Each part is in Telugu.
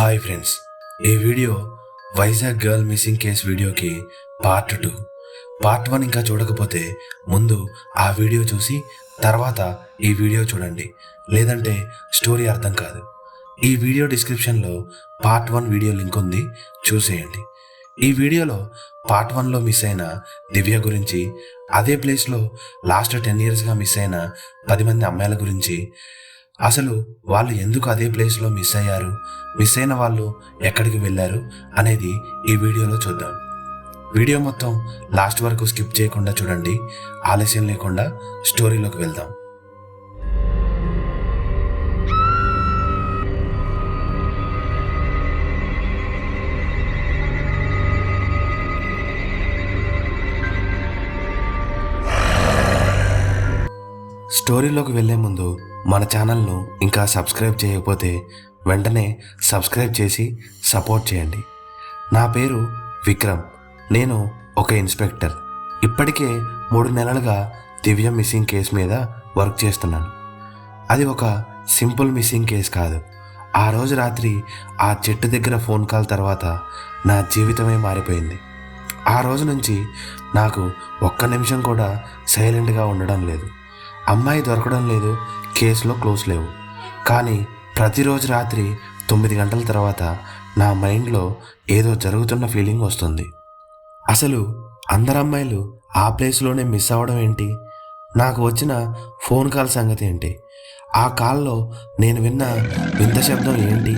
హాయ్ ఫ్రెండ్స్ ఈ video Vizag girl missing case వీడియోకి పార్ట్ టూ పార్ట్ వన్ ఇంకా చూడకపోతే ముందు ఆ వీడియో చూసి తర్వాత ఈ వీడియో చూడండి. లేదంటే స్టోరీ అర్థం కాదు. ఈ వీడియో డిస్క్రిప్షన్లో పార్ట్ వన్ వీడియో లింక్ ఉంది చూసేయండి. ఈ వీడియోలో పార్ట్ వన్లో మిస్ అయిన దివ్య గురించి అదే ప్లేస్లో లాస్ట్ టెన్ ఇయర్స్గా మిస్ అయిన పది మంది అమ్మాయిల గురించి అసలు వాళ్ళు ఎందుకు అదే ప్లేస్లో మిస్ అయ్యారు? మిస్ అయిన వాళ్ళు ఎక్కడికి వెళ్ళారు? అనేది ఈ వీడియోలో చూద్దాం. వీడియో మొత్తం లాస్ట్ వరకు స్కిప్ చేయకుండా చూడండి. ఆలస్యం లేకుండా స్టోరీలోకి వెళ్దాం. స్టోరీలోకి వెళ్ళే ముందు మన ఛానల్ను ఇంకా సబ్స్క్రైబ్ చేయకపోతే వెంటనే సబ్స్క్రైబ్ చేసి సపోర్ట్ చేయండి. నా పేరు విక్రమ్. నేను ఒక ఇన్స్పెక్టర్. ఇప్పటికే మూడు నెలలుగా దివ్య మిస్సింగ్ కేసు మీద వర్క్ చేస్తున్నాను. అది ఒక సింపుల్ మిస్సింగ్ కేసు కాదు. ఆ రోజు రాత్రి ఆ చెట్టు దగ్గర ఫోన్ కాల్ తర్వాత నా జీవితమే మారిపోయింది. ఆ రోజు నుంచి నాకు ఒక్క నిమిషం కూడా సైలెంట్గా ఉండడం లేదు. అమ్మాయి దొరకడం లేదు. కేసులో క్లోజ్ లేవు. కానీ ప్రతిరోజు రాత్రి తొమ్మిది గంటల తర్వాత నా మైండ్లో ఏదో జరుగుతున్న ఫీలింగ్ వస్తుంది. అసలు అందరు అమ్మాయిలు ఆ ప్లేస్లోనే మిస్ అవ్వడం ఏంటి? నాకు వచ్చిన ఫోన్ కాల్ సంగతి ఏంటి? ఆ కాల్లో నేను విన్న వింత శబ్దం ఏంటి?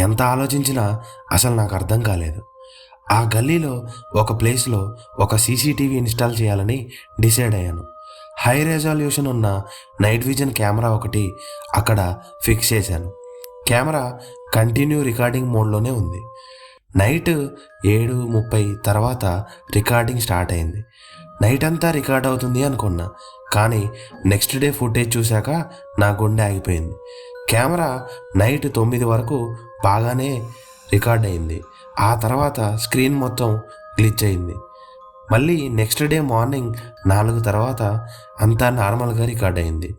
ఎంత ఆలోచించినా అసలు నాకు అర్థం కాలేదు. ఆ గల్లీలో ఒక ప్లేస్లో ఒక సీసీటీవీ ఇన్స్టాల్ చేయాలని డిసైడ్ అయ్యాను. హై రెజల్యూషన్ ఉన్న నైట్ విజన్ కెమెరా ఒకటి అక్కడ ఫిక్స్ చేశాను. కెమెరా కంటిన్యూ రికార్డింగ్ మోడ్లోనే ఉంది. నైట్ ఏడు ముప్పై తర్వాత రికార్డింగ్ స్టార్ట్ అయింది. నైట్ అంతా రికార్డ్ అవుతుంది అనుకున్నా కానీ నెక్స్ట్ డే ఫుటేజ్ చూశాక నా గుండె ఆగిపోయింది. కెమెరా నైట్ తొమ్మిది వరకు బాగానే రికార్డ్ అయింది. ఆ తర్వాత స్క్రీన్ మొత్తం గ్లిచ్ అయింది. మళ్ళీ నెక్స్ట్ డే మార్నింగ్ నాలుగు తర్వాత అంతా నార్మల్గా రికార్డ్ అయింది.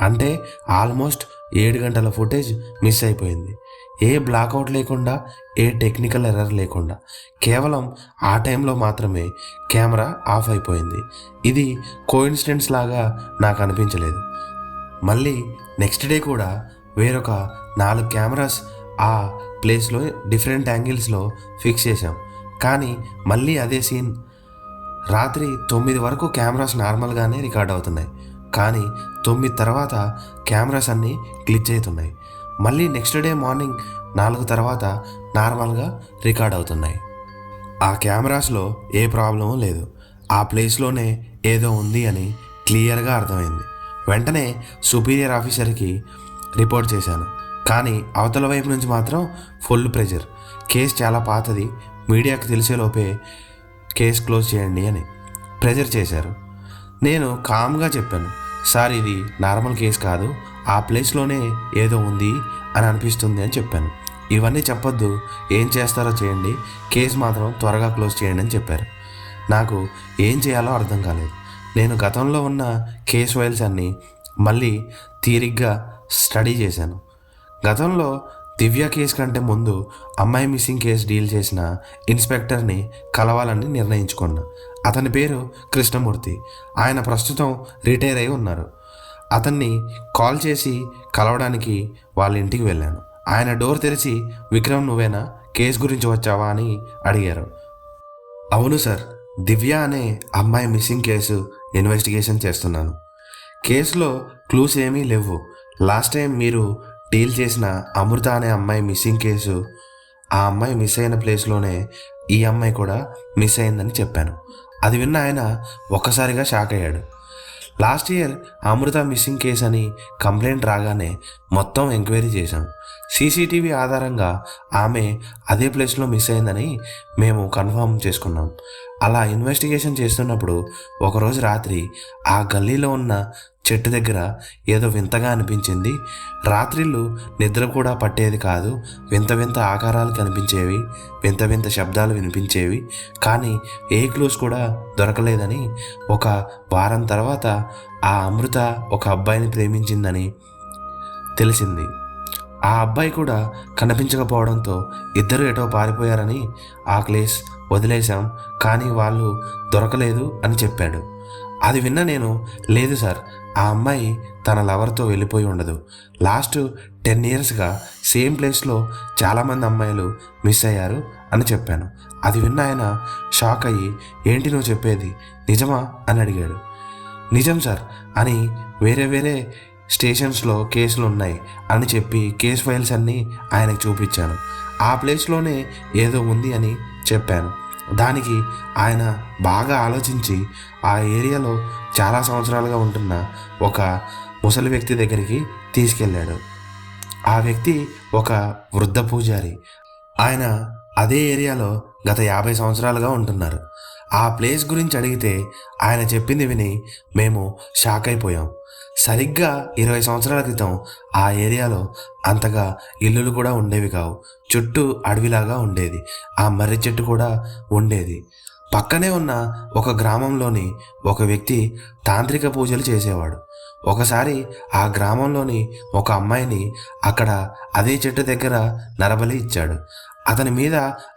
అంటే ఆల్మోస్ట్ ఏడు గంటల ఫుటేజ్ మిస్ అయిపోయింది. ఏ బ్లాక్అవుట్ లేకుండా ఏ టెక్నికల్ ఎర్రర్ లేకుండా కేవలం ఆ టైంలో మాత్రమే కెమెరా ఆఫ్ అయిపోయింది. ఇది కోఇన్సిడెంట్స్ లాగా నాకు అనిపించలేదు. మళ్ళీ నెక్స్ట్ డే కూడా వేరొక నాలుగు కెమెరాస్ ఆ ప్లేస్లో డిఫరెంట్ యాంగిల్స్లో ఫిక్స్ చేశాం. కానీ మళ్ళీ అదే సీన్ రాత్రి తొమ్మిది వరకు కెమెరాస్ నార్మల్గానే రికార్డ్ అవుతున్నాయి. కానీ తొమ్మిది తర్వాత కెమెరాస్ అన్నీ గ్లిచ్ అవుతున్నాయి మళ్ళీ నెక్స్ట్ డే మార్నింగ్ నాలుగు తర్వాత నార్మల్గా రికార్డ్ అవుతున్నాయి. ఆ కెమెరాస్లో ఏ ప్రాబ్లం లేదు. ఆ ప్లేస్లోనే ఏదో ఉంది అని క్లియర్గా అర్థమైంది. వెంటనే సుపీరియర్ ఆఫీసర్కి రిపోర్ట్ చేశాను. కానీ అవతల వైపు నుంచి మాత్రం ఫుల్ ప్రెషర్ కేసు చాలా పాతది. మీడియాకు తెలిసేలోపే కేసు క్లోజ్ చేయండి అని ప్రెజర్ చేశారు. నేను కామ్గా చెప్పాను సార్ ఇది నార్మల్ కేసు కాదు ఆ ప్లేస్లోనే ఏదో ఉంది అని అనిపిస్తుంది అని చెప్పాను. ఇవన్నీ చెప్పొద్దు ఏం చేస్తారో చేయండి కేసు మాత్రం త్వరగా క్లోజ్ చేయండి అని చెప్పారు. నాకు ఏం చేయాలో అర్థం కాలేదు. నేను గతంలో ఉన్న కేసు ఫైల్స్ అన్నీ మళ్ళీ తీరిగ్గా స్టడీ చేశాను. గతంలో దివ్య కేసు కంటే ముందు అమ్మాయి మిస్సింగ్ కేసు డీల్ చేసిన ఇన్స్పెక్టర్ని కలవాలని నిర్ణయించుకున్నా. అతని పేరు కృష్ణమూర్తి. ఆయన ప్రస్తుతం రిటైర్ అయి ఉన్నారు. అతన్ని కాల్ చేసి కలవడానికి వాళ్ళ ఇంటికి వెళ్ళాను. ఆయన డోర్ తెరిచి విక్రమ్ నువ్వేనా? కేసు గురించి వచ్చావా? అని అడిగారు. అవును సార్. దివ్య అనే అమ్మాయి మిస్సింగ్ కేసు ఇన్వెస్టిగేషన్ చేస్తున్నాను. కేసులో క్లూస్ ఏమీ లేవు. లాస్ట్ టైం మీరు డీల్ చేసిన అమృత అనే అమ్మాయి మిస్సింగ్ కేసు ఆ అమ్మాయి మిస్ అయిన ప్లేస్లోనే ఈ అమ్మాయి కూడా మిస్ అయిందని చెప్పాను. అది విన్న ఆయన ఒక్కసారిగా షాక్ అయ్యాడు. Last year Amrutha missing case అని కంప్లైంట్ రాగానే మొత్తం ఎంక్వైరీ చేశాం. సీసీటీవీ ఆధారంగా ఆమె అదే ప్లేస్లో మిస్ అయిందని మేము కన్ఫర్మ్ చేసుకున్నాం. అలా ఇన్వెస్టిగేషన్ చేస్తున్నప్పుడు ఒకరోజు రాత్రి ఆ గల్లీలో ఉన్న చెట్టు దగ్గర ఏదో వింతగా అనిపించింది. రాత్రిళ్ళు నిద్ర కూడా పట్టేది కాదు. వింత వింత ఆకారాలు కనిపించేవి. వింత వింత శబ్దాలు వినిపించేవి. కానీ ఏ క్లూస్ కూడా దొరకలేదని ఒక వారం తర్వాత ఆ అమృత ఒక అబ్బాయిని ప్రేమించిందని తెలిసింది. ఆ అబ్బాయి కూడా కనిపించకపోవడంతో ఇద్దరు ఎటో పారిపోయారని ఆ క్లేస్ వదిలేశాం. కానీ వాళ్ళు దొరకలేదు అని చెప్పాడు. అది విన్న నేను లేదు సార్ ఆ అమ్మాయి తన లవర్తో వెళ్ళిపోయి ఉండదు. లాస్ట్ టెన్ ఇయర్స్గా సేమ్ ప్లేస్లో చాలామంది అమ్మాయిలు మిస్ అయ్యారు అని చెప్పాను. అది విన్న ఆయన షాక్ అయ్యి ఏంటి నువ్వు చెప్పేది? నిజమా? అని అడిగాడు. నిజం సార్ అని వేరే వేరే స్టేషన్స్లో కేసులు ఉన్నాయి అని చెప్పి కేస్ ఫైల్స్ అన్నీ ఆయనకు చూపించాను. ఆ ప్లేస్లోనే ఏదో ఉంది అని చెప్పాను. దానికి ఆయన బాగా ఆలోచించి ఆ ఏరియాలో చాలా సంవత్సరాలుగా ఉంటున్న ఒక ముసలి వ్యక్తి దగ్గరికి తీసుకెళ్ళాడు. ఆ వ్యక్తి ఒక వృద్ధ పూజారి. ఆయన అదే ఏరియాలో గత యాభై సంవత్సరాలుగా ఉంటున్నారు. ఆ ప్లేస్ గురించి అడిగితే ఆయన చెప్పింది విని మేము షాక్ అయిపోయాం. సరిగ్గా ఇరవై సంవత్సరాల క్రితం ఆ ఏరియాలో అంతగా ఇల్లులు కూడా ఉండేవి కావు. చుట్టూ అడవిలాగా ఉండేది. ఆ మర్రి చెట్టు కూడా ఉండేది. పక్కనే ఉన్న ఒక గ్రామంలోని ఒక వ్యక్తి తాంత్రిక పూజలు చేసేవాడు. ఒకసారి ఆ గ్రామంలోని ఒక అమ్మాయిని అక్కడ అదే చెట్టు దగ్గర నరబలి ఇచ్చాడు. అతని మీద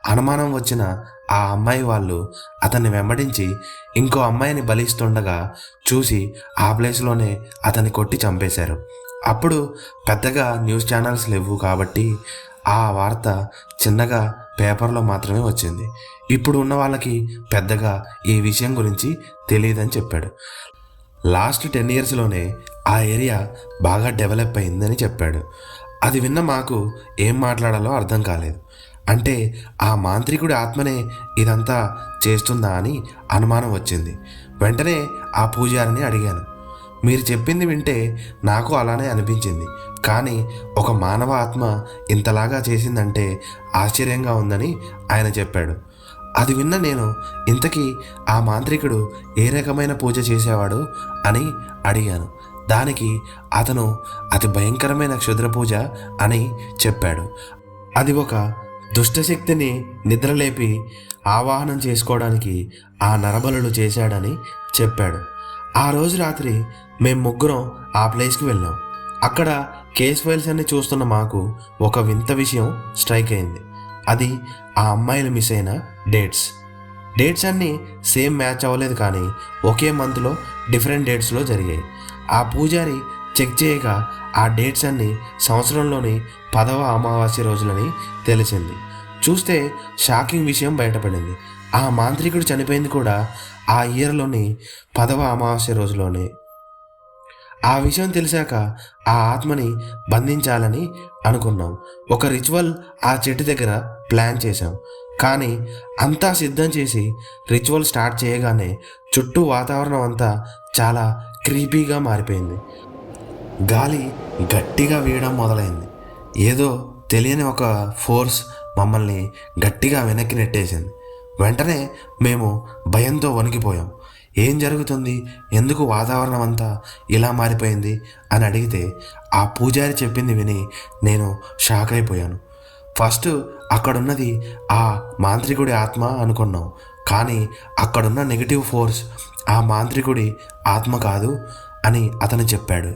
అనుమానం వచ్చిన ఆ అమ్మాయి వాళ్ళు అతన్ని వెంబడించి ఇంకో అమ్మాయిని బలిస్తుండగా చూసి ఆ ప్లేస్లోనే అతన్ని కొట్టి చంపేశారు. అప్పుడు పెద్దగా న్యూస్ ఛానల్స్ లేవు కాబట్టి ఆ వార్త చిన్నగా పేపర్లో మాత్రమే వచ్చింది. ఇప్పుడు ఉన్న వాళ్ళకి పెద్దగా ఈ విషయం గురించి తెలియదని చెప్పాడు. లాస్ట్ టెన్ ఇయర్స్లోనే ఆ ఏరియా బాగా డెవలప్ అయిందని చెప్పాడు. అది విన్న మాకు ఏం మాట్లాడాలో అర్థం కాలేదు. అంటే ఆ మాంత్రికుడి ఆత్మనే ఇదంతా చేస్తుందా అని అనుమానం వచ్చింది. వెంటనే ఆ పూజారిని అడిగాను. మీరు చెప్పింది వింటే నాకు అలానే అనిపించింది. కానీ ఒక మానవ ఆత్మ ఇంతలాగా చేసిందంటే ఆశ్చర్యంగా ఉందని ఆయన చెప్పాడు. అది విన్న నేను ఇంతకీ ఆ మాంత్రికుడు ఏ రకమైన పూజ చేసేవాడు? అని అడిగాను. దానికి అతను అతి భయంకరమైన క్షుద్ర పూజ అని చెప్పాడు. అది ఒక దుష్టశక్తిని నిద్రలేపి ఆవాహనం చేసుకోవడానికి ఆ నరబలులు చేశాడని చెప్పాడు. ఆ రోజు రాత్రి మేము ముగ్గురం ఆ ప్లేస్కి వెళ్ళాం. అక్కడ కేస్ ఫైల్స్ అన్ని చూస్తున్న మాకు ఒక వింత విషయం స్ట్రైక్ అయింది. అది ఆ అమ్మాయిలు మిస్ అయిన డేట్స్. డేట్స్ అన్నీ సేమ్ మ్యాచ్ అవ్వలేదు కానీ ఒకే మంత్లో డిఫరెంట్ డేట్స్లో జరిగాయి. ఆ పూజారి చెక్ చేయగా ఆ డేట్స్ అన్నీ సంవత్సరంలోని పదవ అమావాస్య రోజులని తెలిసింది. చూస్తే షాకింగ్ విషయం బయటపడింది. ఆ మాంత్రికుడు చనిపోయింది కూడా ఆ ఇయర్లోని పదవ అమావాస్య రోజులోనే. ఆ విషయం తెలిసాక ఆ ఆత్మని బంధించాలని అనుకున్నాం. ఒక రిచువల్ ఆ చెట్టు దగ్గర ప్లాన్ చేశాం. కానీ అంతా సిద్ధం చేసి రిచువల్ స్టార్ట్ చేయగానే చుట్టూ వాతావరణం అంతా చాలా క్రీపీగా మారిపోయింది. గాలి గట్టిగా వీయడం మొదలైంది. ఏదో తెలియని ఒక ఫోర్స్ మమ్మల్ని గట్టిగా వెనక్కి నెట్టేసింది. వెంటనే మేము భయంతో వణికిపోయాం. ఏం జరుగుతుంది? ఎందుకు వాతావరణం అంతా ఇలా మారిపోయింది? అని అడిగితే ఆ పూజారి చెప్పింది విని నేను షాక్ అయిపోయాను. ఫస్ట్ అక్కడున్నది ఆ మాంత్రికుడి ఆత్మ అనుకున్నాం. కానీ అక్కడున్న నెగిటివ్ ఫోర్స్ ఆ మాంత్రికుడి ఆత్మ కాదు అని అతను చెప్పాడు.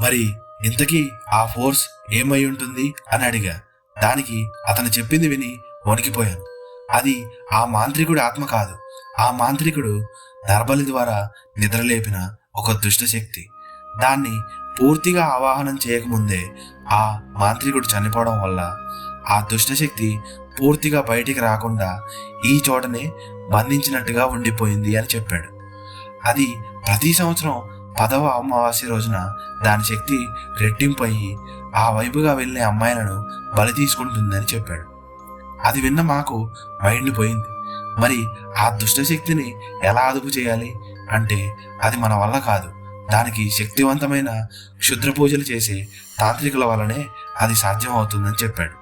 మరి ఇంతకీ ఆ ఫోర్స్ ఏమై ఉంటుంది? అని అడిగా. దానికి అతను చెప్పింది విని వణికిపోయాను. అది ఆ మాంత్రికుడి ఆత్మ కాదు. ఆ మాంత్రికుడు దర్బలి ద్వారా నిద్రలేపిన ఒక దుష్టశక్తి. దాన్ని పూర్తిగా ఆవాహనం చేయకముందే ఆ మాంత్రికుడు చనిపోవడం వల్ల ఆ దుష్టశక్తి పూర్తిగా బయటికి రాకుండా ఈ చోటనే బంధించినట్టుగా ఉండిపోయింది అని చెప్పాడు. అది ప్రతి సంవత్సరం పదవ అమావాస్య రోజున దాని శక్తి రెట్టింపు అయ్యి ఆ వైపుగా వెళ్ళే అమ్మాయిలను బలి తీసుకుంటుందని చెప్పాడు. అది విన్న మాకు మైండ్ పోయింది. మరి ఆ దుష్టశక్తిని ఎలా అదుపు చేయాలి? అంటే అది మన వల్ల కాదు. దానికి శక్తివంతమైన క్షుద్ర పూజలు చేసే తాంత్రికుల వల్లనే అది సాధ్యం అవుతుందని చెప్పాడు.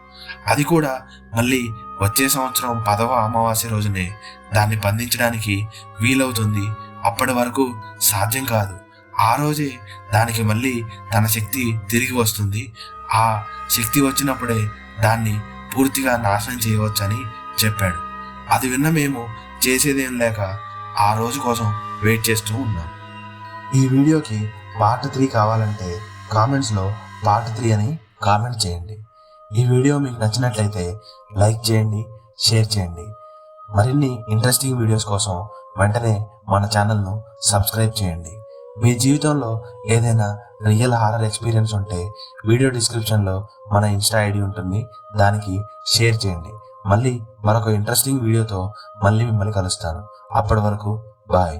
అది కూడా మళ్ళీ వచ్చే సంవత్సరం పదవ అమావాస్య రోజునే దాన్ని బంధించడానికి వీలవుతుంది. అప్పటి వరకు సాధ్యం కాదు. ఆ రోజే దానికి మళ్ళీ తన శక్తి తిరిగి వస్తుంది. ఆ శక్తి వచ్చినప్పుడే దాన్ని పూర్తిగా నాశనం చేయవచ్చని చెప్పాడు. అది విన్న మేము చేసేదేం లేక ఆ రోజు కోసం వెయిట్ చేస్తూ ఉన్నాం. ఈ వీడియోకి పార్ట్ త్రీ కావాలంటే కామెంట్స్లో పార్ట్ త్రీ అని కామెంట్ చేయండి. ఈ వీడియో మీకు నచ్చినట్లయితే లైక్ చేయండి షేర్ చేయండి. మరిన్ని ఇంట్రెస్టింగ్ వీడియోస్ కోసం వెంటనే మన ఛానల్ను సబ్స్క్రైబ్ చేయండి. మీ జీవితంలో ఏదైనా రియల్ హారర్ ఎక్స్పీరియన్స్ ఉంటే వీడియో డిస్క్రిప్షన్లో మన ఇన్స్టా ఐడి ఉంటుంది దానికి షేర్ చేయండి. మళ్ళీ మరొక ఇంట్రెస్టింగ్ వీడియోతో మళ్ళీ మిమ్మల్ని కలుస్తాను. అప్పటి వరకు బాయ్